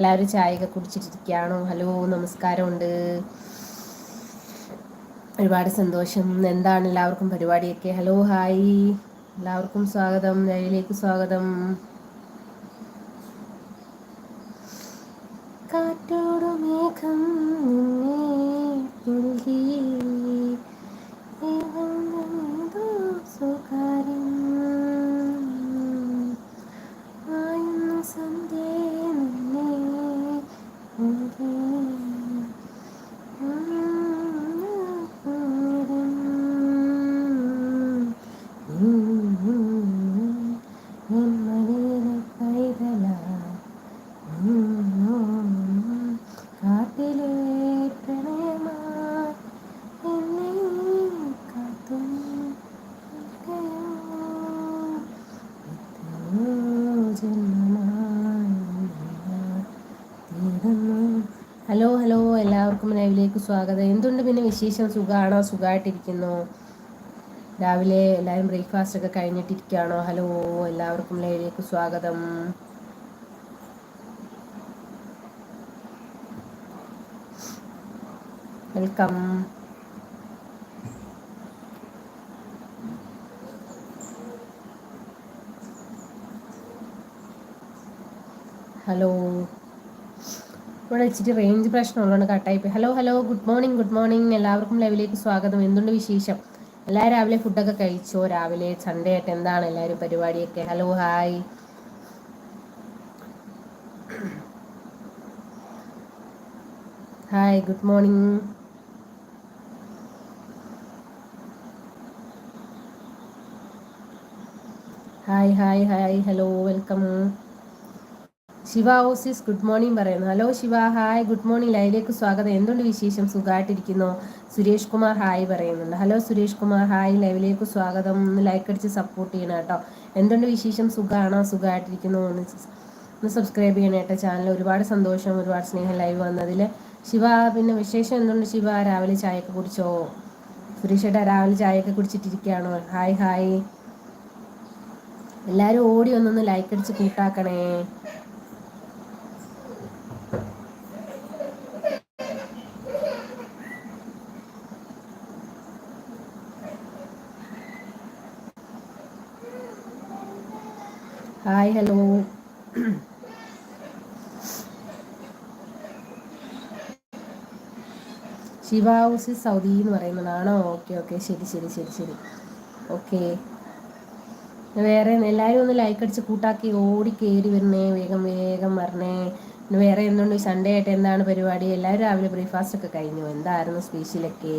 എല്ലാവരും ചായയൊക്കെ കുടിച്ചിട്ടിരിക്കുകയാണോ? ഹലോ നമസ്കാരമുണ്ട്. ഒരുപാട് സന്തോഷം. എന്താണ് എല്ലാവർക്കും പരിപാടിയൊക്കെ? Hello hi. എല്ലാവർക്കും സ്വാഗതം. ലൈവിലേക്ക് സ്വാഗതം. കാറ്റോടു മേഘം നിന്നെ സുഖാര്യം ആയുന്ന സന്ധ്യ നിന്നെ കാട്ടിലെ പ്രണയമായി എന്നെ കാത്തും ഹലോ ഹലോ ലൈവിലേക്ക് സ്വാഗതം. എന്തുണ്ട് പിന്നെ വിശേഷം? സുഖമാണോ സുഖമായിട്ടിരിക്കുന്നു രാവിലെ എല്ലാവരും ബ്രേക്ക്ഫാസ്റ്റ് ഒക്കെ കഴിഞ്ഞിട്ടിരിക്കുകയാണോ? ഹലോ എല്ലാവർക്കും ലൈവിലേക്ക് സ്വാഗതം. വെൽക്കം ഹലോ ഇവിടെ വെച്ചിട്ട് റേഞ്ച് പ്രശ്നമുള്ളതുകൊണ്ട് കട്ടായി കട്ടായിപ്പോയി hello hello good morning good morning എല്ലാവർക്കും ലൈവിലേക്ക് സ്വാഗതം. എന്തുണ്ട് വിശേഷം? എല്ലാവരും രാവിലെ ഫുഡൊക്കെ കഴിച്ചോ? രാവിലെ സൺഡേ ആയിട്ട് എന്താണ് എല്ലാവരും പരിപാടിയൊക്കെ? Hello hi hi good morning hi hi hi hello welcome Shiva Oasis good morning പറയുന്നു. Hello Shiva hi. Good morning. ലൈവിലേക്ക് സ്വാഗതം. എന്തുണ്ട് വിശേഷം? സുഖമായിട്ടിരിക്കുന്നു. സുരേഷ് കുമാർ ഹായ് പറയുന്നുണ്ട്. Hello Suresh Kumar hi. ലൈവിലേക്ക് സ്വാഗതം. ഒന്ന് ലൈക്ക് അടിച്ച് സപ്പോർട്ട് ചെയ്യണം കേട്ടോ. എന്തുണ്ട് വിശേഷം? സുഖമാണോ? സുഖമായിട്ടിരിക്കുന്നു. ഒന്ന് ഒന്ന് സബ്സ്ക്രൈബ് ചെയ്യണം കേട്ടോ ചാനൽ ഒരുപാട് സന്തോഷം ഒരുപാട് സ്നേഹം ലൈവ് വന്നതിൽ ശിവ പിന്നെ വിശേഷം എന്തുണ്ട് ശിവ? രാവിലെ ചായയൊക്കെ കുടിച്ചോ? സുരേഷ് ഏട്ടാ രാവിലെ ചായയൊക്കെ കുടിച്ചിട്ടിരിക്കുകയാണോ? Hi hi. എല്ലാവരും ഓടി ഒന്നൊന്ന് ലൈക്ക് അടിച്ച് കൂട്ടാക്കണേ. Hi hello Shiva house Saudi എന്ന് പറയുന്നതാണോ? ഓക്കെ ഓക്കെ ശരി ശരി ശരി ശരി. ഓക്കെ വേറെ എല്ലാവരും ഒന്ന് ലൈക്ക് അടിച്ച് കൂട്ടാക്കി ഓടി കയറി വരണേ വേഗം വേഗം വരണേ. വേറെ എന്തുകൊണ്ട് സൺഡേ ആയിട്ട് എന്താണ് പരിപാടി? എല്ലാവരും രാവിലെ ബ്രേക്ക്ഫാസ്റ്റ് ഒക്കെ കഴിഞ്ഞു. എന്തായിരുന്നു സ്പെഷ്യലൊക്കെ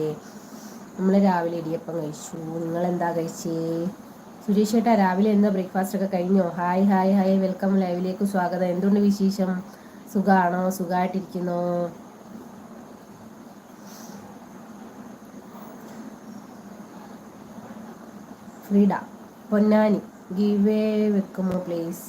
നമ്മൾ രാവിലെ ഇടിയപ്പം കഴിച്ചു. നിങ്ങൾ എന്താ കഴിച്ചേ? സുരേഷ് ഏട്ടാ രാവിലെ എന്താ ബ്രേക്ക്ഫാസ്റ്റ് ഒക്കെ കഴിഞ്ഞോ? ഹായ് ഹായ് ഹായ് വെൽക്കം ലൈവിലേക്ക് സ്വാഗതം. എന്തുകൊണ്ട് വിശേഷം? സുഖമാണോ സുഖമായിട്ടിരിക്കുന്നോ ഫ്രീഡ? പൊന്നാനി ഗീവ് വെക്കുമോ പ്ലീസ്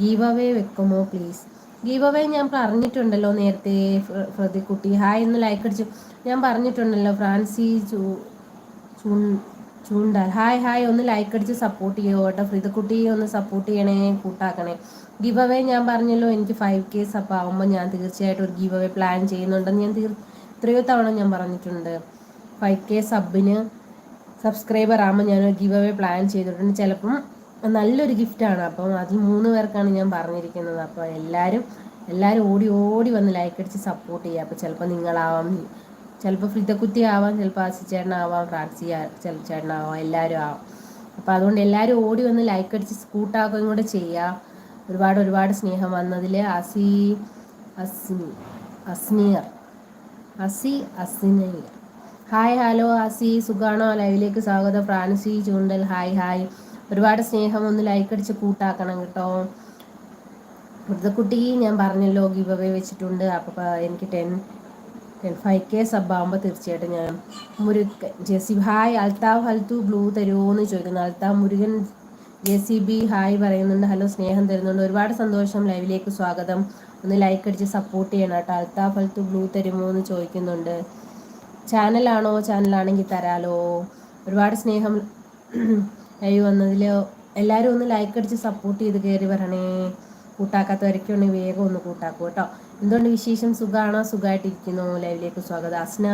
ഗീവ് അവേ വെക്കുമോ പ്ലീസ് ഗീവ് അവേ ഞാൻ പറഞ്ഞിട്ടുണ്ടല്ലോ നേരത്തെ കുട്ടി ഹായ് എന്ന് ലൈക്ക് അടിച്ചു. ഞാൻ പറഞ്ഞിട്ടുണ്ടല്ലോ ഫ്രാൻസി ചൂ ചൂ ചൂണ്ടാൽ ഹായ് ഹായ് ഒന്ന് ലൈക്ക് അടിച്ച് സപ്പോർട്ട് ചെയ്യുമോ കേട്ടോ. ഫ്രിതക്കുട്ടിയെ ഒന്ന് സപ്പോർട്ട് ചെയ്യണേ കൂട്ടാക്കണേ. ഗീവ് അവേ ഞാൻ പറഞ്ഞല്ലോ എനിക്ക് ഫൈവ് കേസ് അപ്പോൾ ആകുമ്പോൾ ഞാൻ തീർച്ചയായിട്ടും ഒരു ഗീവ് അവേ പ്ലാൻ ചെയ്യുന്നുണ്ടെന്ന് ഞാൻ തീർ എത്രയോ തവണ ഞാൻ പറഞ്ഞിട്ടുണ്ട്. ഫൈവ് കെ സബിന് സബ്സ്ക്രൈബർ ആകുമ്പോൾ ഗീവ് ഗിവ് അവേ പ്ലാൻ ചെയ്തിട്ടുണ്ട്. ചിലപ്പം നല്ലൊരു ഗിഫ്റ്റാണ് അപ്പം അതിൽ മൂന്ന് പേർക്കാണ് ഞാൻ പറഞ്ഞിരിക്കുന്നത്. അപ്പോൾ എല്ലാവരും എല്ലാവരും ഓടി ഓടി വന്ന് ലൈക്ക് അടിച്ച് സപ്പോർട്ട് ചെയ്യുക അപ്പോൾ ചിലപ്പോൾ നിങ്ങളാവാം. ചിലപ്പോൾ ഫ്രിതക്കുത്തി ആവാം ചിലപ്പോൾ ആസിച്ചേട്ടനാവാം ഫ്രാൻസി ചേട്ടനാവാം എല്ലാവരും ആവാം. അപ്പോൾ അതുകൊണ്ട് എല്ലാവരും ഓടി വന്ന് ലൈക്ക് അടിച്ച് സ്കൂട്ടാക്കുകയും കൂടെ ചെയ്യുക ഒരുപാട് ഒരുപാട് സ്നേഹം വന്നതിൽ അസി അസ്മി അസ്മിയർ അസി അസ്നിയർ ഹായ് ഹലോ അസി സുഖാണോ? ലൈവിലേക്ക് സ്വാഗതം. ഫ്രാൻസി ചൂണ്ടൽ ഹായ് ഹായ്. ഒരുപാട് സ്നേഹം ഒന്ന് ലൈക്ക് അടിച്ച് കൂട്ടാക്കണം കേട്ടോ. മൃതക്കുട്ടി ഞാൻ പറഞ്ഞല്ലോ ഗീവ് അവേ വെച്ചിട്ടുണ്ട്. അപ്പോൾ എനിക്ക് ടെൻ ഫൈവ് കെ സബ് ആകുമ്പോൾ തീർച്ചയായിട്ടും ഞാൻ മുരുകൻ ജെസി ഹായ് അൽത്താവ് ഹൽത്തു ബ്ലൂ തരുമോ എന്ന് ചോദിക്കുന്നു. Althaf Murugan J C B hi പറയുന്നുണ്ട്. ഹലോ സ്നേഹം തരുന്നുണ്ട്. ഒരുപാട് സന്തോഷം ലൈവിലേക്ക് സ്വാഗതം. ഒന്ന് ലൈക്ക് അടിച്ച് സപ്പോർട്ട് ചെയ്യണം കേട്ടോ. അൽത്താഫ് ഹൽത്തു ബ്ലൂ തരുമോ എന്ന് ചോദിക്കുന്നുണ്ട് ചാനലാണോ ചാനലാണെങ്കിൽ തരാലോ. ഒരുപാട് സ്നേഹം ലൈവ് വന്നതിൽ എല്ലാവരും ഒന്ന് ലൈക്ക് അടിച്ച് സപ്പോർട്ട് ചെയ്ത് കയറി വരണേ. കൂട്ടാക്കാത്തവരൊക്കെ ഉണ്ടെങ്കിൽ വേഗം ഒന്ന് കൂട്ടാക്കൂ കേട്ടോ. എന്തുകൊണ്ട് വിശേഷം? സുഖമാണോ സുഖമായിട്ടിരിക്കുന്നു ലൈവിലേക്ക് സ്വാഗതം. അസ്ന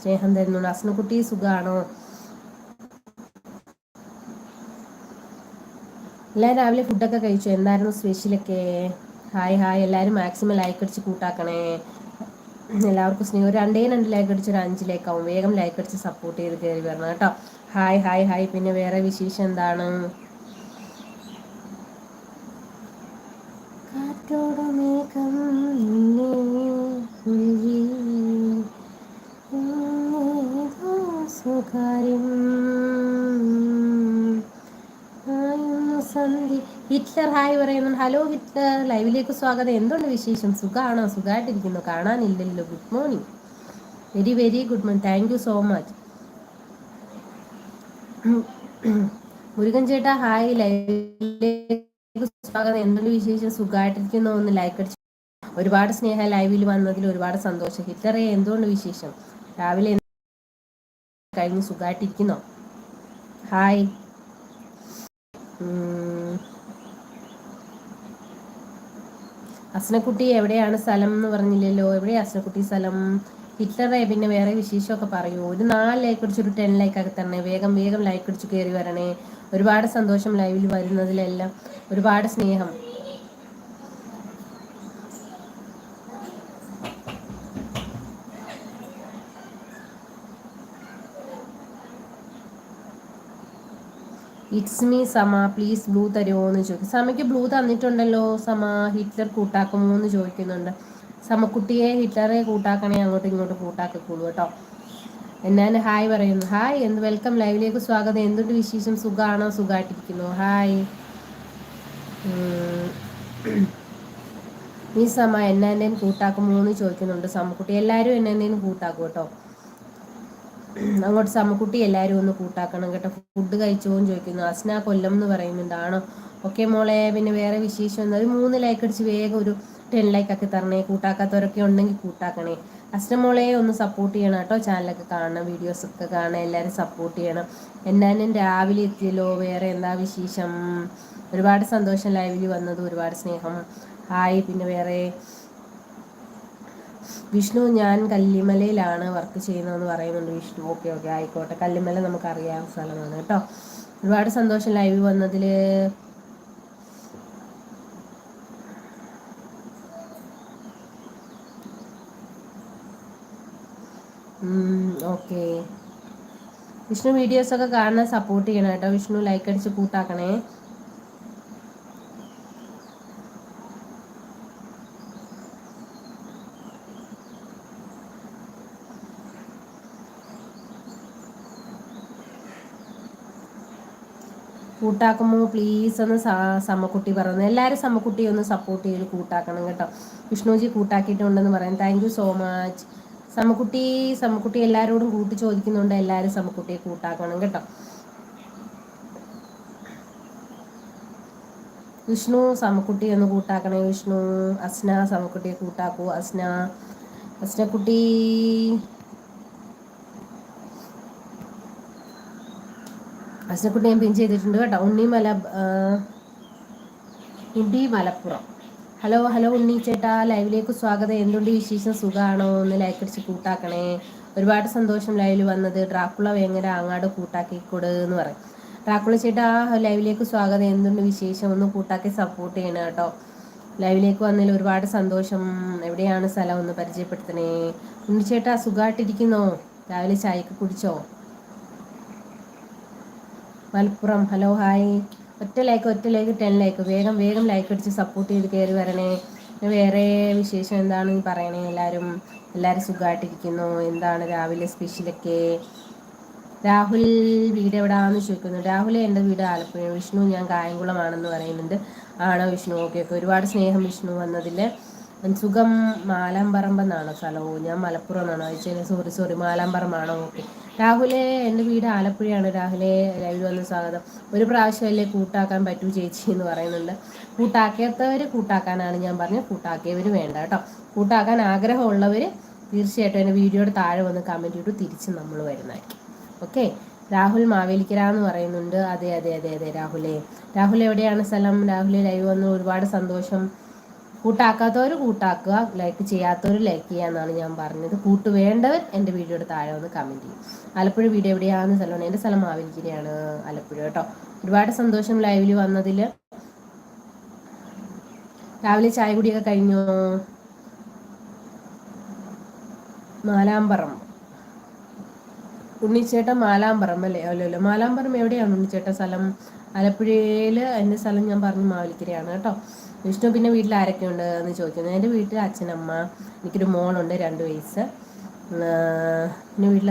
സ്നേഹം തരുന്നുണ്ട്. അസ്നക്കുട്ടി സുഖമാണോ എല്ലാവരും രാവിലെ ഫുഡൊക്കെ കഴിച്ചു? എന്തായിരുന്നു സ്പെഷ്യലൊക്കെ? Hi hi. എല്ലാവരും മാക്സിമം ലൈക്ക് അടിച്ച് കൂട്ടാക്കണേ. എല്ലാവർക്കും സ്നേഹം രണ്ടേ രണ്ട് ലൈക്ക് അടിച്ച് ഒരു അഞ്ചിലേക്കാവും വേഗം ലൈക്ക് അടിച്ച് സപ്പോർട്ട് ചെയ്ത് കയറി വരണം കേട്ടോ. Hi hi hi. പിന്നെ വേറെ വിശേഷം എന്താണ് കാറ്റോടമേഘം സ്വകാര്യം സന്ധി ഹിറ്റ്ലർ ഹായ് പറയുന്നുണ്ട് ഹലോ വിത്ത് ലൈവിലേക്ക് സ്വാഗതം. എന്തുണ്ട് വിശേഷം? സുഖമാണോ സുഖമായിട്ടിരിക്കുന്നു കാണാനില്ലല്ലോ. Good morning very very good morning thank you so much Murugan ചേട്ടാ ഹായ് ലൈവിലേക്ക് സ്വാഗതം. എന്തുണ്ട് വിശേഷം? സുഖമായിട്ടിരിക്കുന്നു ഒന്ന് ലൈക്ക് അടിച്ചു. ഒരുപാട് സ്നേഹ ലൈവിൽ വന്നതിൽ ഒരുപാട് സന്തോഷം. ഹിറ്ററെ എന്തുകൊണ്ട് വിശേഷം? രാവിലെ കഴിഞ്ഞ് സുഖമായിട്ടിരിക്കുന്നോ ഹായ് അസ്നക്കുട്ടി എവിടെയാണ് സ്ഥലം എന്ന് പറഞ്ഞില്ലല്ലോ? എവിടെയാണ് അസ്നക്കുട്ടി സ്ഥലം? ഹിറ്റ്ലറെ പിന്നെ വേറെ വിശേഷമൊക്കെ പറയൂ. ഒരു നാല് ലൈക്ക് അടിച്ച് ഒരു ടെൻ ലൈക്ക് ആക്കി തരണേ. വേഗം വേഗം ലൈക്ക് അടിച്ച് കയറി വരണേ. ഒരുപാട് സന്തോഷം ലൈവിൽ വരുന്നതിലെല്ലാം. ഒരുപാട് സ്നേഹം. It's me Sama please blue തരുമോ എന്ന് ചോദിക്കും സമയ്ക്ക് ബ്ലൂ തന്നിട്ടുണ്ടല്ലോ സമ ഹിറ്റ്ലർ കൂട്ടാക്കുമോ എന്ന് ചോദിക്കുന്നുണ്ട്. സമക്കുട്ടിയെ ഹിറ്റ്ലറെ കൂട്ടാക്കണേ അങ്ങോട്ടും ഇങ്ങോട്ടും കൂട്ടാക്കിക്കോളൂ കേട്ടോ. എന്നാൽ ഹായ് പറയുന്നു. ഹായ് എന്ത് വെൽക്കം ലൈവിലേക്ക് സ്വാഗതം. എന്തുണ്ട് വിശേഷം? സുഖമാണോ സുഖമായിട്ടിരിക്കുന്നു ഹായ്. ഈ സമ എന്നാന്റെയും കൂട്ടാക്കുമോ എന്ന് ചോദിക്കുന്നുണ്ട്. സമക്കുട്ടി എല്ലാവരും എന്നാന്റെയും കൂട്ടാക്കും കേട്ടോ. അങ്ങോട്ട് സമക്കുട്ടി എല്ലാവരും ഒന്ന് കൂട്ടാക്കണം കേട്ടോ. ഫുഡ് കഴിച്ചോന്ന് ചോദിക്കുന്നു. അസ്ന കൊല്ലം എന്ന് പറയുന്നുണ്ടാണോ? ഓക്കെ മോളെ പിന്നെ വേറെ വിശേഷം എന്താ? ഒരു മൂന്ന് ലൈക്ക് അടിച്ച് വേഗം ഒരു ടെൻ ലൈക്ക് ആക്കി തരണേ. കൂട്ടാക്കാത്തവരൊക്കെ ഉണ്ടെങ്കിൽ കൂട്ടാക്കണേ. അസ്ന മോളെ ഒന്ന് സപ്പോർട്ട് ചെയ്യണം കേട്ടോ. ചാനലൊക്കെ കാണണം വീഡിയോസ് ഒക്കെ കാണണം എല്ലാവരും സപ്പോർട്ട് ചെയ്യണം. എന്നാലും രാവിലെ എത്തിയല്ലോ വേറെ എന്താ വിശേഷം? ഒരുപാട് സന്തോഷം ലൈവിൽ വന്നത് ഒരുപാട് സ്നേഹം. ഹായ് പിന്നെ വേറെ വിഷ്ണു ഞാൻ കല്ലിമലയിലാണ് വർക്ക് ചെയ്യുന്നതെന്ന് പറയുന്നുണ്ട് വിഷ്ണു. ഓക്കെ ഓക്കെ ആയിക്കോട്ടെ. കല്ലിമല നമുക്കറിയാം സ്ഥലമാണ് കേട്ടോ. ഒരുപാട് സന്തോഷം ലൈവ് വന്നതിൽ ഓക്കെ വിഷ്ണു വീഡിയോസൊക്കെ കാണാൻ സപ്പോർട്ട് ചെയ്യണം കേട്ടോ. വിഷ്ണു ലൈക്ക് അടിച്ച് കൂട്ടാക്കണേ. കൂട്ടാക്കുമോ പ്ലീസ് ഒന്ന് സമ്മക്കുട്ടി പറയുന്നത് എല്ലാവരും സമ്മക്കുട്ടി ഒന്ന് സപ്പോർട്ട് ചെയ്ത് കൂട്ടാക്കണം കേട്ടോ. വിഷ്ണുജി കൂട്ടാക്കിയിട്ടുണ്ടെന്ന് പറയാം. താങ്ക് യു സോ മച്ച് സമ്മക്കുട്ടി സമ്മക്കുട്ടി എല്ലാവരോടും കൂട്ടി ചോദിക്കുന്നുണ്ട് എല്ലാവരും സമ്മക്കുട്ടിയെ കൂട്ടാക്കണം കേട്ടോ. വിഷ്ണു സമക്കുട്ടി ഒന്ന് കൂട്ടാക്കണേ. വിഷ്ണു അസ്ന സമക്കുട്ടിയെ കൂട്ടാക്കൂ. അസ്ന അസ്നക്കുട്ടി അസ്നക്കുട്ടി ഞാൻ പിൻ ചെയ്തിട്ടുണ്ട് കേട്ടോ. ഉണ്ണി മല ഉണ്ണി മലപ്പുറം. ഹലോ ഹലോ ഉണ്ണി ചേട്ടാ ലൈവിലേക്ക് സ്വാഗതം. എന്തുണ്ട് വിശേഷം? സുഖമാണോ ഒന്ന് ലൈക്ക് അടിച്ച് കൂട്ടാക്കണേ. ഒരുപാട് സന്തോഷം ലൈവിൽ വന്നത്. ഡ്രാക്കുള വേങ്ങര അങ്ങാട് കൂട്ടാക്കിക്കൂട് എന്ന് പറയും. ഡ്രാക്കുള ചേട്ടാ ലൈവിലേക്ക് സ്വാഗതം. എന്തുണ്ട് വിശേഷം? ഒന്ന് കൂട്ടാക്കി സപ്പോർട്ട് ചെയ്യണം കേട്ടോ. ലൈവിലേക്ക് വന്നതിൽ ഒരുപാട് സന്തോഷം. എവിടെയാണ് സ്ഥലം? ഒന്ന് പരിചയപ്പെടുത്തണേ. ഉണ്ണി ചേട്ടാ സുഖമായിട്ടിരിക്കുന്നോ രാവിലെ ചായക്ക് കുടിച്ചോ? മലപ്പുറം ഹലോ ഹായ് ഒറ്റ ലൈക്ക് ഒറ്റ ലൈക്ക് ടെൻ ലൈക്ക് വേഗം വേഗം ലൈക്ക് അടിച്ച് സപ്പോർട്ട് ചെയ്ത് കയറി വരണേ. വേറെ വിശേഷം എന്താണ് പറയണേ? എല്ലാവരും എല്ലാവരും സുഖമായിട്ടിരിക്കുന്നു എന്താണ് രാവിലെ സ്പെഷ്യലൊക്കെ രാഹുൽ വീട് എവിടാന്ന് ചോദിക്കുന്നു. രാഹുൽ എന്റെ വീട് ആലപ്പുഴ വിഷ്ണു ഞാൻ കായംകുളമാണെന്ന് പറയുന്നുണ്ട്. ആണോ വിഷ്ണു? ഓക്കെ ഓക്കെ ഒരുപാട് സ്നേഹം വിഷ്ണു വന്നതിൽ സുഖം മാലാമ്പറമ്പെന്നാണോ സ്ഥലവും ഞാൻ മലപ്പുറം എന്നാണോ? അയച്ചത് സോറി സോറി മാലാമ്പറമ്പാണോ ഓക്കെ രാഹുലെ എന്റെ വീട് ആലപ്പുഴയാണ്. രാഹുലെ ലൈവിൽ വന്ന സ്വാഗതം. ഒരു പ്രാവശ്യമല്ലേ കൂട്ടാക്കാൻ പറ്റൂ ചേച്ചി എന്ന് പറയുന്നുണ്ട്. കൂട്ടാക്കാത്തവർ കൂട്ടാക്കാനാണ് ഞാൻ പറഞ്ഞത്. കൂട്ടാക്കിയവർ വേണ്ട കേട്ടോ. കൂട്ടാക്കാൻ ആഗ്രഹമുള്ളവർ തീർച്ചയായിട്ടും എന്റെ വീഡിയോയുടെ താഴെ വന്ന് കമന്റ് ഇട്ടു തിരിച്ച് നമ്മൾ വരുന്നതായിരിക്കും. ഓക്കെ രാഹുൽ മാവേലിക്കര എന്ന് പറയുന്നുണ്ട്. അതെ അതെ അതെ അതെ രാഹുലേ. രാഹുൽ എവിടെയാണ് സ്ഥലം? രാഹുലെ ലൈവ് വന്ന് ഒരുപാട് സന്തോഷം കൂട്ടാക്കാത്തവർ കൂട്ടാക്കുക ലൈക്ക് ചെയ്യാത്തവർ ലൈക്ക് ചെയ്യുക എന്നാണ് ഞാൻ പറഞ്ഞത്. കൂട്ട് വേണ്ടവർ എന്റെ വീഡിയോയുടെ താഴെ ഒന്ന് കമന്റ് ചെയ്യും. ആലപ്പുഴ വീഡിയോ എവിടെയാണെന്ന് സ്ഥലമാണ് എന്റെ സ്ഥലം മാവേലിക്കരയാണ് ആലപ്പുഴ കേട്ടോ. ഒരുപാട് സന്തോഷം ലൈവിൽ വന്നതിൽ രാവിലെ ചായ കുടിയൊക്കെ കഴിഞ്ഞോ? മാലാമ്പറം. ഉണ്ണിച്ചേട്ടൻ മാലാമ്പറം അല്ലേ? അല്ലല്ലോ മാലാമ്പറം എവിടെയാണ് ഉണ്ണിച്ചേട്ടൻ സ്ഥലം? ആലപ്പുഴയിൽ എന്റെ സ്ഥലം ഞാൻ പറഞ്ഞു മാവലിക്കരയാണ് കേട്ടോ. വിഷ്ണു പിന്നെ വീട്ടിൽ ആരൊക്കെ ഉണ്ട് എന്ന് ചോദിക്കുന്നത് എന്റെ വീട്ടിൽ അച്ഛനമ്മ എനിക്കൊരു മോളുണ്ട് രണ്ട് വയസ്സ്. പിന്നെ വീട്ടിൽ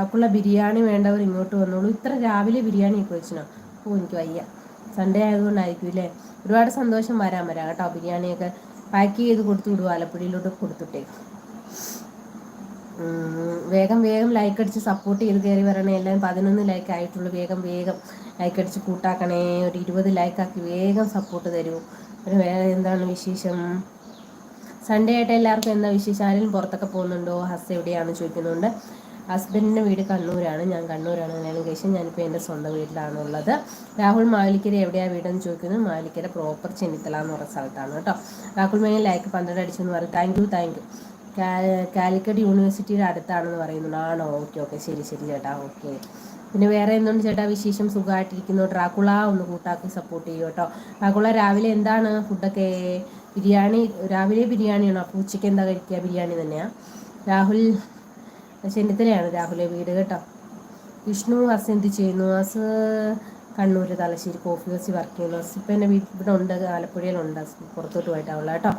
ആക്കുള്ള ബിരിയാണി വേണ്ടവർ ഇങ്ങോട്ട് വന്നോളൂ. ഇത്ര രാവിലെ ബിരിയാണിയൊക്കെ വെച്ചിനോ? ഓ എനിക്ക് വയ്യ. സൺഡേ ആയതുകൊണ്ടായിരിക്കും അല്ലേ ഒരുപാട് സന്തോഷം വരാൻ വരാം കേട്ടോ. ബിരിയാണിയൊക്കെ പാക്ക് ചെയ്ത് കൊടുത്തു വിടുക ആലപ്പുഴയിലോട്ട് കൊടുത്തിട്ടേക്കും വേഗം വേഗം ലൈക്ക് അടിച്ച് സപ്പോർട്ട് ചെയ്ത് കയറി വരണേ. എല്ലാം പതിനൊന്ന് ലൈക്ക് ആയിട്ടുള്ളൂ. വേഗം വേഗം ലൈക്ക് അടിച്ച് കൂട്ടാക്കണേ. ഒരു ഇരുപത് ലൈക്കാക്കി വേഗം സപ്പോർട്ട് തരൂ. ഒരു വേറെ എന്താണ് വിശേഷം? സൺഡേ ആയിട്ട് എല്ലാവർക്കും എന്താ വിശേഷം? ആരെങ്കിലും പുറത്തൊക്കെ പോകുന്നുണ്ടോ? ഹസ് എവിടെയാണെന്ന് ചോദിക്കുന്നുണ്ട്. ഹസ്ബൻഡിന്റെ വീട് കണ്ണൂരാണ്. ഞാൻ കണ്ണൂരാണ് കല്യാണം കഴിച്ചത്. ഞാനിപ്പോൾ എന്റെ സ്വന്തം വീട്ടിലാണുള്ളത്. രാഹുൽ മാലിക്കര എവിടെയാണ് വീടെന്ന് ചോദിക്കുന്നത്? മാലിക്കര പ്രോപ്പർ ചെന്നിത്തല എന്ന് പറഞ്ഞ സ്ഥലത്താണ് കേട്ടോ. രാഹുൽ മേനെ ലൈക്ക് പന്ത്രണ്ട് അടിച്ചു എന്ന് പറയും. Thank you thank you Calicut യൂണിവേഴ്സിറ്റിയുടെ അടുത്താണെന്ന് പറയുന്നുണ്ട്. ആണോ? ഓക്കെ ഓക്കെ ശരി ശരി ചേട്ടാ. ഓക്കെ പിന്നെ വേറെ എന്തുകൊണ്ട് ചേട്ടാ വിശേഷം? സുഖമായിട്ടിരിക്കുന്നു. ഡ്രാക്കുള ഒന്ന് കൂട്ടാക്കി സപ്പോർട്ട് ചെയ്യൂ കേട്ടോ. ഡ്രാക്കുള രാവിലെ എന്താണ് ഫുഡൊക്കെ? ബിരിയാണി രാവിലെ ബിരിയാണിയാണോ? അപ്പോൾ ഉച്ചയ്ക്ക് എന്താ കഴിക്കുക? ബിരിയാണി തന്നെയാണ് രാഹുൽ ചെന്നിത്തലയാണ് രാഹുലെ വീട് കേട്ടോ. വിഷ്ണു അസ് എന്ത് ചെയ്യുന്നു? Us Kannur Thalassery coffee house work ചെയ്യുന്നു. അസ് ഇപ്പം എന്റെ വീട്ടിൽ ഇവിടെ ഉണ്ട് ആലപ്പുഴയിലുണ്ട്. പുറത്തോട്ട് പോയിട്ടാവുള്ള കേട്ടോ.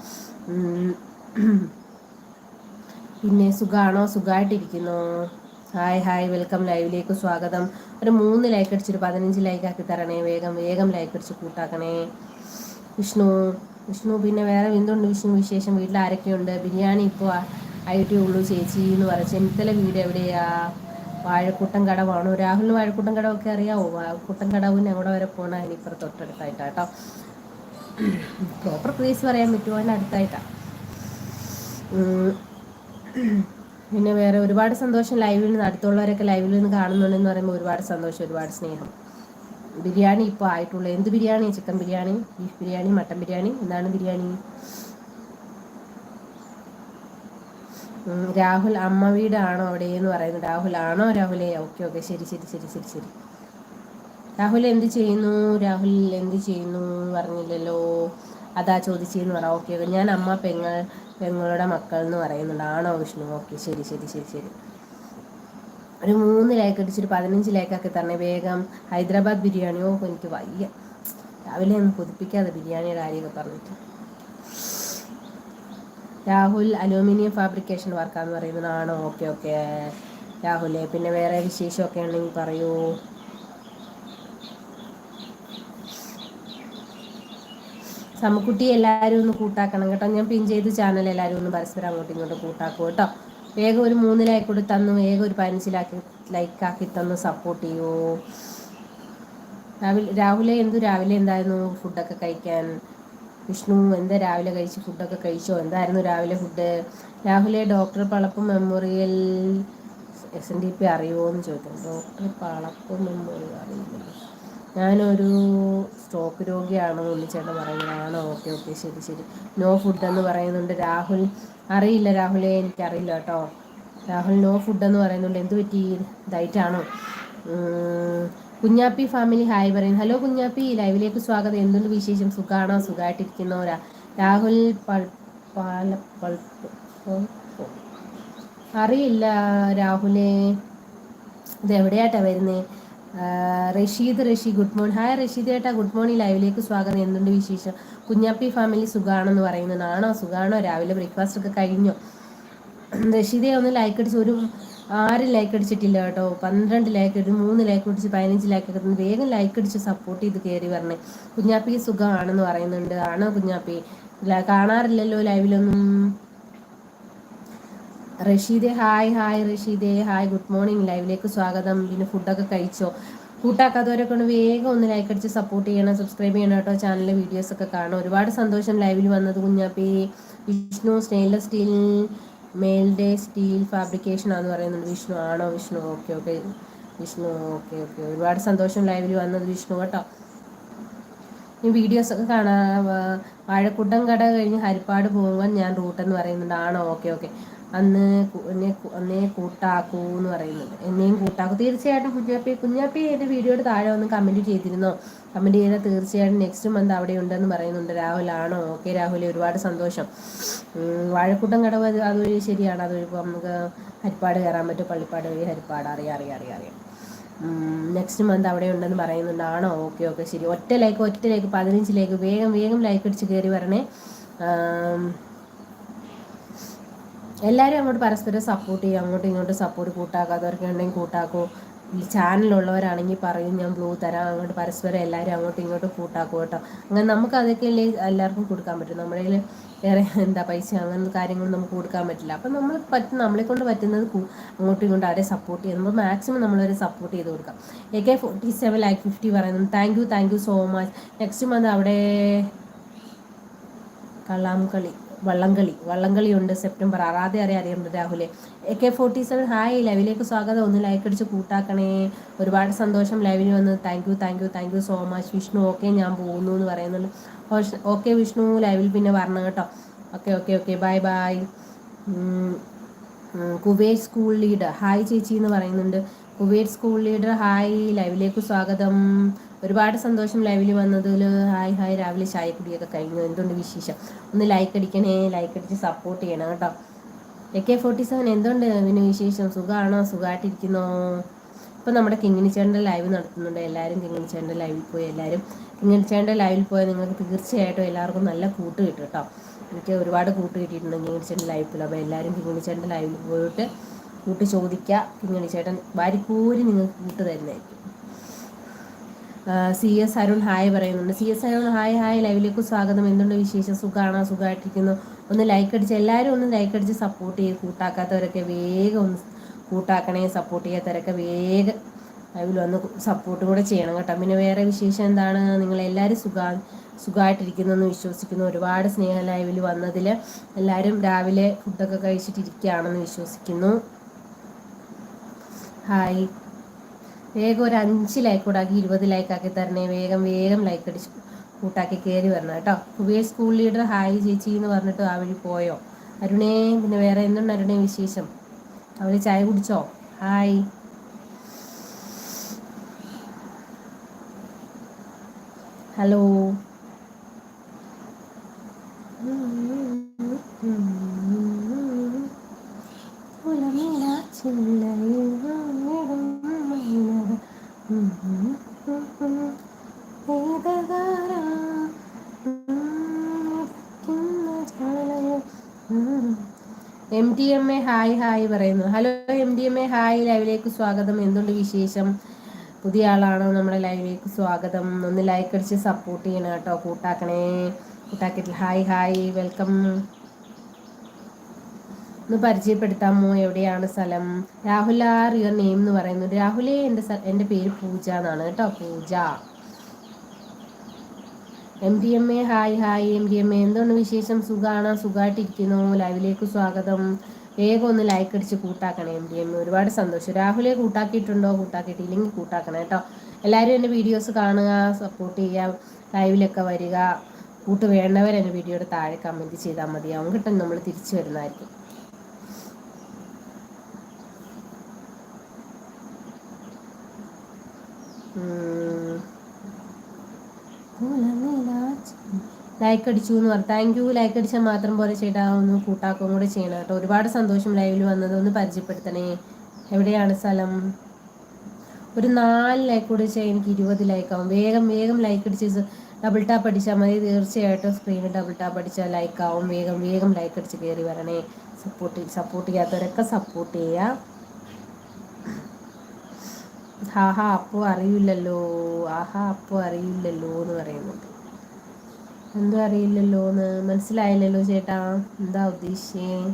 പിന്നെ സുഖമാണോ സുഖമായിട്ടിരിക്കുന്നു. ഹായ് ഹായ് വെൽക്കം ലൈവിലേക്ക് സ്വാഗതം. ഒരു മൂന്ന് ലൈക്ക് അടിച്ചൊരു പതിനഞ്ച് ലൈക്ക് ആക്കി തരണേ. വേഗം വേഗം ലൈക്ക് അടിച്ച് കൂട്ടാക്കണേ. വിഷ്ണു വിഷ്ണു പിന്നെ വേറെ എന്തുണ്ട് വിഷ്ണു വിശേഷം? വീട്ടിൽ ആരൊക്കെയുണ്ട് ബിരിയാണി ഇപ്പോൾ ആയിട്ടേ ഉള്ളൂ ചേച്ചി എന്ന് പറഞ്ഞ. ചെന്നിത്തല വീട് എവിടെയാ? വാഴക്കൂട്ടം കടവാണോ രാഹുലിന് വാഴക്കൂട്ടം കടവൊക്കെ അറിയാവോ? വാഴക്കൂട്ടം കടവിന് അവിടെ വരെ പോകണം അതിനിപ്പുറം തൊട്ടടുത്തായിട്ടാട്ടോ പ്രോപ്പർ പ്ലേസ് പറയാൻ പറ്റുമോ? അടുത്തായിട്ടാണ് പിന്നെ വേറെ ഒരുപാട് സന്തോഷം ലൈവിൽ നിന്ന് അടുത്തുള്ളവരൊക്കെ ലൈവിൽ നിന്ന് കാണുന്നുണ്ടെന്ന് പറയുമ്പോൾ ഒരുപാട് സന്തോഷം ഒരുപാട് സ്നേഹം. ബിരിയാണി ഇപ്പോൾ ആയിട്ടുള്ളൂ. എന്ത് biryani? Chicken biryani beef biryani mutton biryani എന്താണ് ബിരിയാണി? രാഹുൽ അമ്മ വീടാണോ അവിടെ എന്ന് പറയുന്നു രാഹുൽ ആണോ രാഹുലേ? Okay okay. ശരി ശരി ശരി ശരി ശരി. രാഹുൽ എന്ത് ചെയ്യുന്നു? രാഹുൽ എന്ത് ചെയ്യുന്നു? പറഞ്ഞില്ലല്ലോ. അതാ ചോദിച്ചെന്ന് പറ ഓക്കെ ഞാൻ അമ്മ പെങ്ങൾ പെങ്ങളുടെ മക്കൾ എന്ന് പറയുന്നുണ്ട്. ആണോ വിഷ്ണു? ഓക്കെ ശരി ശരി ശരി ശരി. ഒരു മൂന്ന് ലേക്ക് അടിച്ചൊരു പതിനഞ്ച് ലേക്കൊക്കെ തന്നെ വേഗം ഹൈദരാബാദ് ബിരിയാണിയോ എനിക്ക് വയ്യ. രാവിലെ ഒന്ന് കൊതിപ്പിക്കാതെ ബിരിയാണിയുടെ കാര്യമൊക്കെ പറഞ്ഞിട്ട്. രാഹുൽ അലൂമിനിയം ഫാബ്രിക്കേഷൻ വർക്കാന്ന് പറയുന്നത് ആണോ? ഓക്കെ ഓക്കെ രാഹുലേ പിന്നെ വേറെ വിശേഷമൊക്കെ ഉണ്ടെങ്കിൽ പറയൂ. സമക്കുട്ടി എല്ലാവരും ഒന്ന് കൂട്ടാക്കണം കേട്ടോ. ഞാൻ പിൻ ചെയ്ത് ചാനൽ എല്ലാവരും ഒന്ന് പരസ്പരം അങ്ങോട്ടും ഇങ്ങോട്ടും കൂട്ടാക്കും കേട്ടോ. വേഗം ഒരു മൂന്ന് ലൈക്ക് കൂടി തന്നു വേഗം ഒരു പതിനഞ്ചിലാക്കി ലൈക്കാക്കി തന്നു സപ്പോർട്ട് ചെയ്യൂ. രാവിലെ രാവിലെ എന്തു രാവിലെ എന്തായിരുന്നു ഫുഡൊക്കെ കഴിക്കാൻ? വിഷ്ണു എന്താ രാവിലെ കഴിച്ച് ഫുഡൊക്കെ കഴിച്ചോ? എന്തായിരുന്നു രാവിലെ food രാഹുലെ doctor Palpu memorial S N D P അറിയുമോ എന്ന് ചോദിക്കുന്നു. ഡോക്ടർ പളപ്പ് മെമ്മോറിയൽ അറിയില്ല. ഞാനൊരു സ്ട്രോക്ക് രോഗിയാണെന്ന് ഉണ്ണിച്ചേട്ടൻ പറയുന്നതാണ് ഓക്കെ ഓക്കെ ശരി ശരി. നോ ഫുഡ് എന്ന് പറയുന്നുണ്ട്. രാഹുൽ അറിയില്ല രാഹുലെ എനിക്കറിയില്ല കേട്ടോ. രാഹുൽ നോ ഫുഡ് എന്ന് പറയുന്നുണ്ട്. എന്ത് പറ്റി? ഡയറ്റാണോ കുഞ്ഞാപ്പി ഫാമിലി ഹായ് പറയുന്നു ഹലോ കുഞ്ഞാപ്പി. ലൈവിലേക്ക് സ്വാഗതം. എന്തുണ്ട് വിശേഷം? സുഖമാണോ സുഖമായിട്ടിരിക്കുന്നവരാ രാഹുൽ അറിയില്ല രാഹുലെ. ഇത് എവിടെയായിട്ടാണ് വരുന്നേ? Rasheed Rashi good morning hi Rasheed ഏട്ടാ ഗുഡ് മോർണിംഗ് ലൈവിലേക്ക് സ്വാഗതം. എന്തുണ്ട് വിശേഷം? കുഞ്ഞാപ്പി ഫാമിലി സുഖാണെന്ന് പറയുന്നത് ആണോ? സുഖാണോ? രാവിലെ ബ്രേക്ക്ഫാസ്റ്റ് ഒക്കെ കഴിഞ്ഞോ? റഷീദെ ഒന്ന് ലൈക്ക് അടിച്ച് ഒരു ആറ് ലൈക്ക് അടിച്ചിട്ടില്ല കേട്ടോ. പന്ത്രണ്ട് ലൈക്ക് അടിച്ച് മൂന്ന് ലൈക്ക് അടിച്ച് പതിനഞ്ച് ലൈക്ക് ഒക്കെ വേഗം ലൈക്ക് അടിച്ച് സപ്പോർട്ട് ചെയ്ത് കയറി വരണേ. കുഞ്ഞാപ്പി സുഖമാണെന്ന് പറയുന്നുണ്ട്. ആണോ കുഞ്ഞാപ്പി? കാണാറില്ലല്ലോ ലൈവിലൊന്നും? റഷീദെ ഹായ് ഹായ് റഷീദെ ഹായ് ഗുഡ് മോർണിംഗ്. ലൈവിലേക്ക് സ്വാഗതം. പിന്നെ ഫുഡൊക്കെ കഴിച്ചോ? കൂട്ടാക്കാത്തവരെ കൊണ്ട് വേഗം ഒന്ന് ലൈക്ക് അടിച്ച് സപ്പോർട്ട് ചെയ്യണം സബ്സ്ക്രൈബ് ചെയ്യണം കേട്ടോ. ചാനലിലെ വീഡിയോസ് ഒക്കെ കാണും. ഒരുപാട് സന്തോഷം ലൈവിൽ വന്നത് കുഞ്ഞാപ്പി. വിഷ്ണു സ്റ്റെയിൻലെസ് സ്റ്റീൽ മെയിൽഡേ സ്റ്റീൽ ഫാബ്രിക്കേഷൻ ആണെന്ന് പറയുന്നുണ്ട്. വിഷ്ണു ആണോ? Vishnu okay okay Vishnu okay okay ഒരുപാട് സന്തോഷം ലൈവിൽ വന്നത് വിഷ്ണു കേട്ടോ. ഈ വീഡിയോസ് ഒക്കെ കാണാൻ വാഴക്കുട്ടം കട കഴിഞ്ഞ് ഹരിപ്പാട് പോകുമ്പോൾ ഞാൻ റൂട്ടെന്ന് പറയുന്നുണ്ട്. ആണോ? ഓക്കെ ഓക്കെ അന്ന് എന്നെ അന്നേ കൂട്ടാക്കൂ എന്ന് പറയുന്നുണ്ട് എന്നെയും കൂട്ടാക്കൂ. തീർച്ചയായിട്ടും കുഞ്ഞാപ്പി കുഞ്ഞാപ്പി എന്റെ വീഡിയോയുടെ താഴെ ഒന്ന് കമന്റ് ചെയ്തിരുന്നോ? കമന്റ് ചെയ്താൽ തീർച്ചയായിട്ടും നെക്സ്റ്റ് മന്ത് അവിടെ ഉണ്ടെന്ന് പറയുന്നുണ്ട്. രാഹുലാണോ? ഓക്കെ രാഹുൽ ഒരുപാട് സന്തോഷം. വാഴക്കൂട്ടം കടവ് അതൊരു ശരിയാണ്. അതൊരു നമുക്ക് ഹരിപ്പാട് കയറാൻ പറ്റും. പള്ളിപ്പാട് വഴി ഹരിപ്പാട് അറിയാം അറിയാം അറിയാം അറിയാം. നെക്സ്റ്റ് മന്ത് അവിടെ ഉണ്ടെന്ന് പറയുന്നുണ്ട് ആണോ ഓക്കെ ഓക്കെ ശരി. ഒറ്റ ലൈക്ക് ഒറ്റ ലൈക്ക് പതിനഞ്ച് ലൈക്ക് വേഗം വേഗം ലൈക്ക് അടിച്ച് കയറി വരണേ. എല്ലാവരും അങ്ങോട്ട് പരസ്പരം സപ്പോർട്ട് ചെയ്യും. അങ്ങോട്ടും ഇങ്ങോട്ടും സപ്പോർട്ട് കൂട്ടാക്കാത്തവർക്ക് ഉണ്ടെങ്കിൽ കൂട്ടാക്കൂ. ചാനലുള്ളവരാണെങ്കിൽ പറയും ഞാൻ ബ്ലൂ തരാം. അങ്ങോട്ട് പരസ്പരം എല്ലാവരും അങ്ങോട്ടും ഇങ്ങോട്ടും കൂട്ടാക്കും കേട്ടോ. അങ്ങനെ നമുക്ക് അതൊക്കെ അല്ലേ എല്ലാവർക്കും കൊടുക്കാൻ പറ്റും. നമ്മുടെ വേറെ എന്താ പൈസ അങ്ങനത്തെ കാര്യങ്ങൾ നമുക്ക് കൊടുക്കാൻ പറ്റില്ല. അപ്പം നമ്മൾ പറ്റും നമ്മളെ കൊണ്ട് പറ്റുന്നത് അങ്ങോട്ടും ഇങ്ങോട്ടും അവരെ സപ്പോർട്ട് ചെയ്യുന്നത് നമ്മൾ മാക്സിമം നമ്മളവരെ സപ്പോർട്ട് ചെയ്ത് കൊടുക്കാം. A K forty seven like fifty പറയുന്നു. Thank you thank you so much next month അവിടെ കള്ളാംകളി വള്ളംകളി വള്ളംകളി. ഉണ്ട് സെപ്റ്റംബർ ആറാതെ അറിയാം അറിയാം രാഹുലെ. A K forty seven hi. ലൈവിലേക്ക് സ്വാഗതം. ഒന്ന് ലൈക്ക് അടിച്ച് കൂട്ടാക്കണേ. ഒരുപാട് സന്തോഷം ലൈവിന് വന്ന്. Thank you thank you thank you so much Vishnu okay ഞാൻ പോകുന്നു എന്ന് പറയുന്നുണ്ട്. ഓക്കെ വിഷ്ണു ലൈവിൽ പിന്നെ വരണം കേട്ടോ. Okay okay okay bye bye Kuwait school leader. Hi ചേച്ചി എന്ന് പറയുന്നുണ്ട്. Kuwait school leader hi. ലൈവിലേക്ക് സ്വാഗതം. ഒരുപാട് സന്തോഷം ലൈവിൽ വന്നതിൽ ഹായ് ഹായ് രാവിലെ ചായ കുടിയൊക്കെ കഴിഞ്ഞു. എന്തുകൊണ്ട് വിശേഷം? ഒന്ന് ലൈക്ക് അടിക്കണേ ലൈക്ക് അടിച്ച് സപ്പോർട്ട് ചെയ്യണം കേട്ടോ. എ കെ ഫോർട്ടി സെവൻ എന്തുകൊണ്ട് പിന്നെ വിശേഷം? സുഖമാണോ സുഖമായിട്ടിരിക്കുന്നോ ഇപ്പം നമ്മുടെ കിങ്ങിണിച്ചേട്ടന്റെ ലൈവ് നടത്തുന്നുണ്ട്. എല്ലാവരും കിങ്ങിണിച്ചേട്ടന്റെ ലൈവിൽ പോയി. എല്ലാവരും കിങ്ങിണിച്ചേട്ടന്റെ ലൈവിൽ പോയാൽ നിങ്ങൾക്ക് തീർച്ചയായിട്ടും എല്ലാവർക്കും നല്ല കൂട്ട് കിട്ടും കേട്ടോ. എനിക്ക് ഒരുപാട് കൂട്ട് കിട്ടിയിട്ടുണ്ട് കിങ്ങിണിച്ചേട്ടന്റെ ലൈവിൽ അപ്പോൾ എല്ലാവരും കിങ്ങിണിച്ചേട്ടന്റെ ലൈവിൽ പോയിട്ട് കൂട്ട് ചോദിക്കുക. കിങ്ങിണിച്ചേട്ടൻ വാരിക്കൂരി നിങ്ങൾക്ക് കൂട്ട് തരുന്നതായിരിക്കും. സി എസ് അരുൺ ഹായ് പറയുന്നുണ്ട്. C S Arun hi hi ലൈവിലേക്ക് സ്വാഗതം. എന്തുണ്ട് വിശേഷം? സുഖമാണോ സുഖമായിട്ടിരിക്കുന്നു. ഒന്ന് ലൈക്ക് അടിച്ച് എല്ലാവരും ഒന്ന് ലൈക്ക് അടിച്ച് സപ്പോർട്ട് ചെയ്ത് കൂട്ടാക്കാത്തവരൊക്കെ വേഗം ഒന്ന് കൂട്ടാക്കണേ സപ്പോർട്ട് ചെയ്യാത്തവരൊക്കെ വേഗം ലൈവിൽ വന്ന് സപ്പോർട്ട് കൂടെ ചെയ്യണം കേട്ടോ. പിന്നെ വേറെ വിശേഷം എന്താണ്? നിങ്ങൾ എല്ലാവരും സുഖ സുഖമായിട്ടിരിക്കുന്നു എന്ന് വിശ്വസിക്കുന്നു. ഒരുപാട് സ്നേഹ ലൈവിൽ വന്നതിൽ എല്ലാവരും രാവിലെ ഫുഡൊക്കെ കഴിച്ചിട്ടിരിക്കുകയാണെന്ന് വിശ്വസിക്കുന്നു. ഹായ് വേഗം ഒരു അഞ്ച് ലൈക്ക് കൂടാക്കി ഇരുപത് ലൈക്ക് ആക്കി തരണേ. വേഗം വേഗം ലൈക്ക് അടിച്ച് കൂട്ടാക്കി കയറി വരണം കേട്ടോ. പുതിയ സ്കൂൾ ലീഡർ ഹായ് ചേച്ചി എന്ന് പറഞ്ഞിട്ട് ആ വഴി പോയോ? അരുണേ പിന്നെ വേറെ എന്തുണ്ട് അരുണേ വിശേഷം? അവർ ചായ കുടിച്ചോ? Hi hello M T M A hi hi പറയുന്നു. Hello M T M A hi ലൈവിലേക്ക് സ്വാഗതം. എന്തുണ്ട് വിശേഷം? പുതിയ ആളാണോ നമ്മുടെ ലൈവിലേക്ക് സ്വാഗതം? ഒന്ന് ലൈക്ക് അടിച്ച് സപ്പോർട്ട് ചെയ്യണം കേട്ടോ കൂട്ടാക്കണേ. കൂട്ടാക്കിട്ടില്ല ഹായ് ഹായ് വെൽക്കം ഒന്ന് പരിചയപ്പെടുത്താമോ എവിടെയാണ് സ്ഥലം? രാഹുൽ ആർ യുവർ നെയിം എന്ന് പറയുന്നു. രാഹുലേ എന്റെ എന്റെ പേര് പൂജ എന്നാണ് കേട്ടോ Pooja. M D M A hi hi M D M A. എന്തുകൊണ്ട് വിശേഷം? സുഖമാണ് സുഖമായിട്ടിരിക്കുന്നു ലൈവിലേക്ക് സ്വാഗതം. വേഗം ഒന്ന് ലൈക്ക് അടിച്ച് കൂട്ടാക്കണേ എം ഡി എം എ. ഒരുപാട് സന്തോഷം. രാഹുലെ കൂട്ടാക്കിയിട്ടുണ്ടോ? കൂട്ടാക്കിയിട്ടില്ലെങ്കിൽ കൂട്ടാക്കണം കേട്ടോ. എല്ലാവരും എന്റെ വീഡിയോസ് കാണുക സപ്പോർട്ട് ചെയ്യുക ലൈവിലൊക്കെ വരിക. കൂട്ട് വേണ്ടവർ എന്റെ വീഡിയോയുടെ താഴെ കമന്റ് ചെയ്താൽ മതിയാവും കിട്ടും നമ്മൾ തിരിച്ചു വരുന്നതായിരിക്കും. ലൈക്ക് അടിച്ചു എന്ന് പറഞ്ഞു. താങ്ക് യു ലൈക്ക് അടിച്ചാൽ മാത്രം പോലെ ചേട്ടാ ഒന്ന് കൂട്ടാക്കും കൂടെ ചെയ്യണം കേട്ടോ. ഒരുപാട് സന്തോഷം ലൈവിൽ വന്നത് ഒന്ന് പരിചയപ്പെടുത്തണേ. എവിടെയാണ് സ്ഥലം? ഒരു നാല് ലൈക്ക് കൂടി ചെയ്യാൻ എനിക്ക് ഇരുപത് ലൈക്ക് ആവും. വേഗം വേഗം ലൈക്ക് അടിച്ച് ഡബിൾ ടാപ്പ് അടിച്ചാൽ മതി. തീർച്ചയായിട്ടും സ്ക്രീനിൽ ഡബിൾ ടാപ്പ് അടിച്ചാൽ ലൈക്ക് ആവും. വേഗം വേഗം ലൈക്ക് അടിച്ച് കയറി വരണേ. സപ്പോർട്ട് സപ്പോർട്ട് ചെയ്യാത്തവരൊക്കെ സപ്പോർട്ട് ചെയ്യുക ഹാഹാ അപ്പോൾ അറിയില്ലല്ലോ. ആഹാ അപ്പോൾ അറിയില്ലല്ലോ എന്ന് പറയുന്നുണ്ട് എന്തോ അറിയില്ലല്ലോ എന്ന് മനസ്സിലായില്ലല്ലോ ചേട്ടാ. എന്താ ഉദ്ദേശിച്ചേ?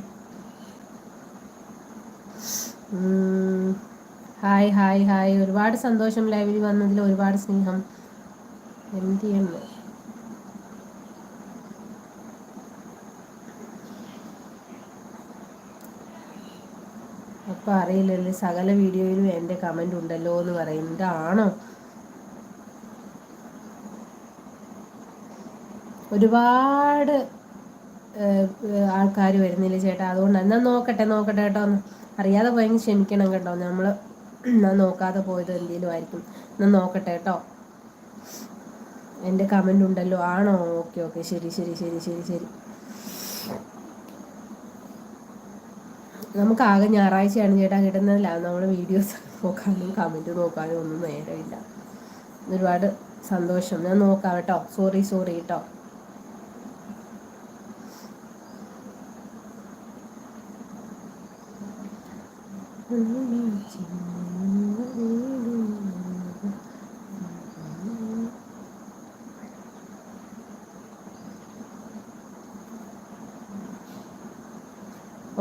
Hi hi hi. ഒരുപാട് സന്തോഷം ലൈവിൽ വന്നതിൽ ഒരുപാട് സ്നേഹം. എന്ത് ചെയ്യുന്നു? അപ്പം അറിയില്ലല്ലേ സകല വീഡിയോയിലും എന്റെ കമന്റ് ഉണ്ടല്ലോ എന്ന് പറയും. ഇതാണോ? ഒരുപാട് ആൾക്കാർ വരുന്നില്ല ചേട്ടാ? അതുകൊണ്ട് എന്നാൽ നോക്കട്ടെ നോക്കട്ടെ കേട്ടോ. അറിയാതെ പോയെങ്കിൽ ക്ഷമിക്കണം കേട്ടോ. നമ്മൾ ഞാൻ നോക്കാതെ പോയത് എന്തെങ്കിലും ആയിരിക്കും. എന്നാൽ നോക്കട്ടെ കേട്ടോ. എന്റെ കമന്റ് ഉണ്ടല്ലോ. ആണോ? Okay okay. ശരി ശരി ശരി ശരി ശരി. നമുക്ക് ആകെ ഞായറാഴ്ചയാണ് ചേട്ടാ കിട്ടുന്നതില്ല. നമ്മൾ വീഡിയോസ് നോക്കാനും കമന്റ് നോക്കാനും ഒന്നും നേരമില്ല. ഒരുപാട് സന്തോഷം. ഞാൻ നോക്കാം കേട്ടോ സോറി സോറി കേട്ടോ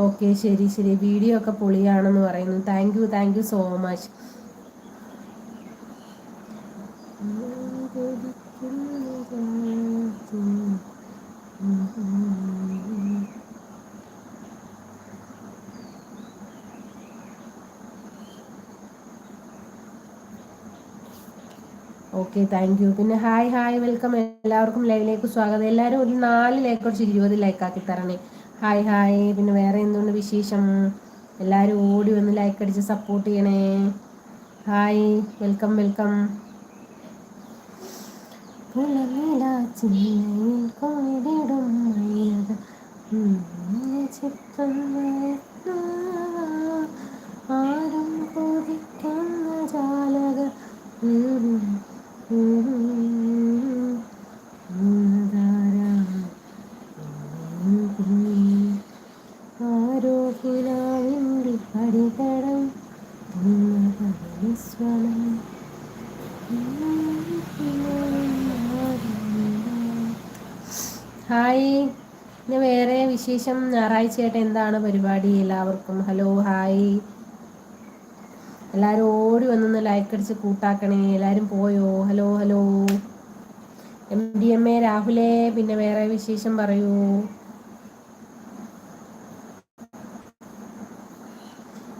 ഓക്കെ ശരി ശരി. വീഡിയോ ഒക്കെ പൊളിയാണെന്ന് പറയുന്നു. Thank you thank you so much okay thank you പിന്നെ ഹായ് ഹായ് വെൽക്കം എല്ലാവർക്കും ലൈവിലേക്ക് സ്വാഗതം. എല്ലാവരും ഒരു നാല് ലൈക്ക് കുറച്ച് ഇരുപത് ലൈക്കാക്കി തരണേ. Hi hi. പിന്നെ വേറെ എന്തുകൊണ്ട് വിശേഷം? എല്ലാവരും ഓടി വന്ന് ലൈക്ക് അടിച്ച് സപ്പോർട്ട് ചെയ്യണേ. ഹായ് വെൽക്കം വെൽക്കം ആരും കൊതിക്കുന്ന ജാലക. ഹായ്. ഞാൻ വേറെ വിശേഷം. ഞായറാഴ്ചയായിട്ട് എന്താണ് പരിപാടി? എല്ലാവർക്കും ഹലോ ഹായ്. എല്ലാവരും ഓടി വന്നൊന്ന് ലൈക്ക് അടിച്ച് കൂട്ടാക്കണേ. എല്ലാവരും പോയോ? Hello hello. M D M A രാഹുലേ പിന്നെ വേറെ വിശേഷം പറയൂ.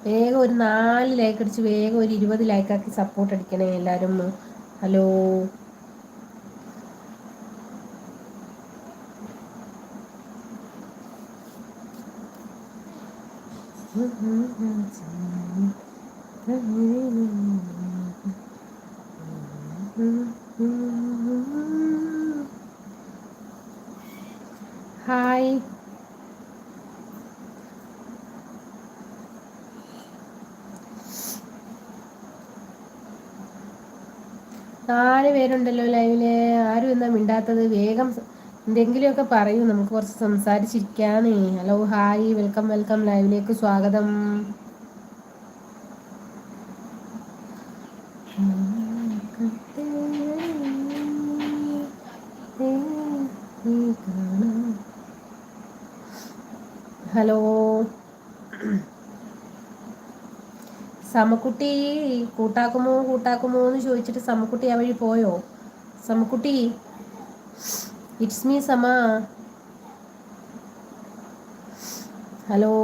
വേഗം ഒരു നാല് ലൈക്ക് അടിച്ച് വേഗം ഒരു ഇരുപത് ലൈക്കാക്കി സപ്പോർട്ട് അടിക്കണേ എല്ലാവരും ഹലോ. ഹായ് നാല് പേരുണ്ടല്ലോ ലൈവിൽ. ആരും എന്നാ മിണ്ടാത്തത്? വേഗം എന്തെങ്കിലുമൊക്കെ പറയൂ. നമുക്ക് കുറച്ച് സംസാരിച്ചിരിക്കാന്നേ. Hello hi. Welcome welcome. ലൈവിലേക്ക് സ്വാഗതം ഹലോ സമക്കുട്ടി കൂട്ടാക്കുമോ കൂട്ടാക്കുമോ എന്ന് ചോദിച്ചിട്ട് സമക്കുട്ടി ആ വഴി പോയോ? Samakkutty it's me Sama hello